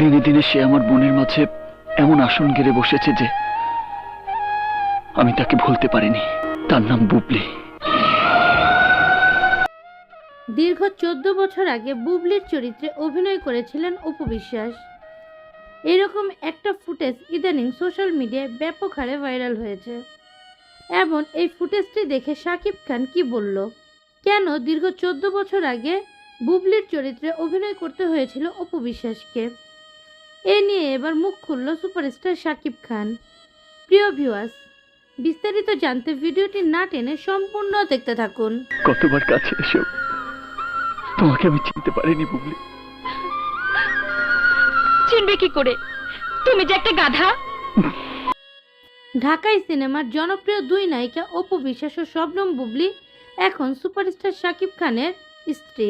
দিনে দিনে সে আমার মনের মাঝে এমন আসন গেড়ে বসেছে যে আমি তাকে ভুলতে পারিনি। তার নাম বুবলি। দীর্ঘ চোদ্দ বছর আগে বুবলির চরিত্রে অভিনয় করেছিলেন অপু বিশ্বাস। এরকম একটা ফুটেজ ইদানিং সোশ্যাল মিডিয়ায় ব্যাপক হারে ভাইরাল হয়েছে। এবং এই ফুটেজটি দেখে শাকিব খান কি বলল? কেন দীর্ঘ চোদ্দ বছর আগে বুবলির চরিত্রে অভিনয় করতে হয়েছিল অপু বিশ্বাসকে? এ নিয়ে এবার মুখ খুলল সুপারস্টার শাকিব খান। প্রিয় ভিউয়ার্স বিস্তারিত জানতে ভিডিওটি না টেনে সম্পূর্ণ দেখতে থাকুন। কতবার কাছে এসেও তোমাকে আমি চিনতে পারিনি বুবলি। চিনবে কি করে? তুমি যে একটা গাধা। ঢাকাই সিনেমার জনপ্রিয় দুই নায়িকা অপু বিশ্বাস ও শবনম বুবলি এখন সুপারস্টার শাকিব খানের স্ত্রী।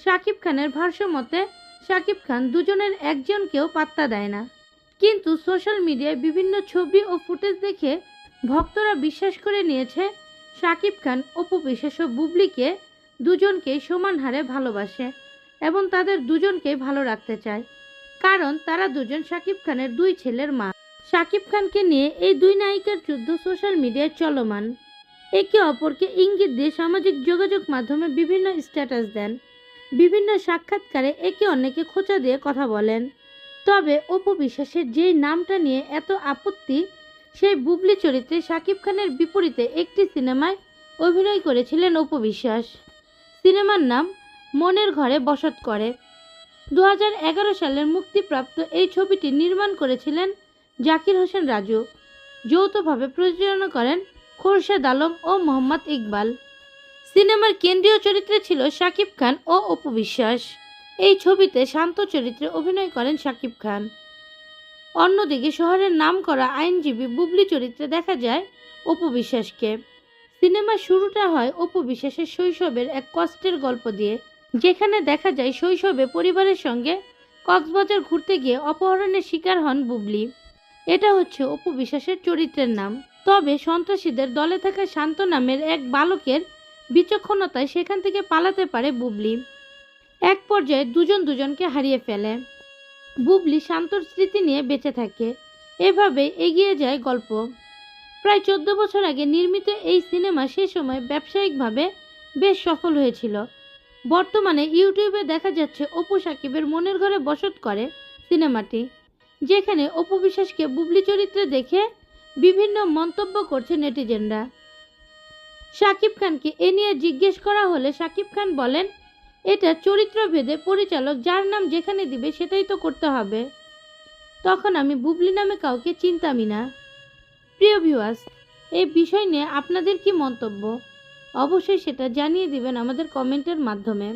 শাকিব খানের ভাষ্য মতে শাকিব খান দুজনের একজনকেও পাত্তা দেয় না। কিন্তু সোশ্যাল মিডিয়ায় বিভিন্ন ছবি ও ফুটেজ দেখে ভক্তরা বিশ্বাস করে নিয়েছে, শাকিব খান অপু ও বুবলিকে দুজনকেই সমান হারে ভালোবাসে এবং তাদের দুজনকে ভালো রাখতে চায়। কারণ তারা দুজন শাকিব খানের দুই ছেলের মা। শাকিব খানকে নিয়ে এই দুই নায়িকার যুদ্ধ সোশ্যাল মিডিয়ায় চলমান। একে অপরকে ইঙ্গিত দিয়ে সামাজিক যোগাযোগ মাধ্যমে বিভিন্ন স্ট্যাটাস দেন। বিভিন্ন সাক্ষাৎকারে একে অন্যকে খোঁচা দিয়ে কথা বলেন। তবে অপু বিশ্বাসের যেই নামটা নিয়ে এত আপত্তি, সেই বুবলি চরিত্রে শাকিব খানের বিপরীতে একটি সিনেমায় অভিনয় করেছিলেন অপু বিশ্বাস। সিনেমার নাম মনের ঘরে বসত করে। দু হাজার এগারো সালের মুক্তিপ্রাপ্ত এই ছবিটি নির্মাণ করেছিলেন জাকির হোসেন রাজু। যৌথভাবে প্রযোজনা করেন খোরশেদ আলম ও মোহাম্মদ ইকবাল। সিনেমার কেন্দ্রীয় চরিত্রে ছিল শাকিব খান ও অপু বিশ্বাস। এই ছবিতে শান্ত চরিত্রে অভিনয় করেন শাকিব খান। অন্যদিকে শহরের নাম করা আইনজীবী বুবলি চরিত্রে দেখা যায় অপু বিশ্বাসকে। সিনেমার শুরুটা হয় অপু বিশ্বাসের শৈশবের এক কষ্টের গল্প দিয়ে, যেখানে দেখা যায় শৈশবে পরিবারের সঙ্গে কক্সবাজার ঘুরতে গিয়ে অপহরণের শিকার হন বুবলি। এটা হচ্ছে অপু বিশ্বাসের চরিত্রের নাম। তবে সন্ত্রাসীদের দলে থাকা শান্ত নামের এক বালকের বিচক্ষণতায় সেখান থেকে পালাতে পারে বুবলি। এক পর্যায়ে দুজন দুজনকে হারিয়ে ফেলে। বুবলি শান্তর স্মৃতি নিয়ে বেঁচে থাকে। এভাবে এগিয়ে যায় গল্প। প্রায় চোদ্দ বছর আগে নির্মিত এই সিনেমা সে সময় ব্যবসায়িকভাবে বেশ সফল হয়েছিল। বর্তমানে ইউটিউবে দেখা যাচ্ছে অপু সাকিবের মনের ঘরে বসত করে সিনেমাটি, যেখানে অপু বিশ্বাসকে বুবলি চরিত্রে দেখে বিভিন্ন মন্তব্য করছে নেটিজেনরা। শাকিব খানকে এ নিয়ে জিজ্ঞেস করা হলে শাকিব খান বলেন, এটা চরিত্রভেদে পরিচালক যার নাম যেখানে দিবে সেটাই তো করতে হবে। তখন আমি বুবলি নামে কাউকে চিনতামই না। প্রিয় ভিউয়ার্স এই বিষয় নিয়ে আপনাদের কি মন্তব্য? অবশ্যই সেটা জানিয়ে দিবেন আমাদের কমেন্টের মাধ্যমে।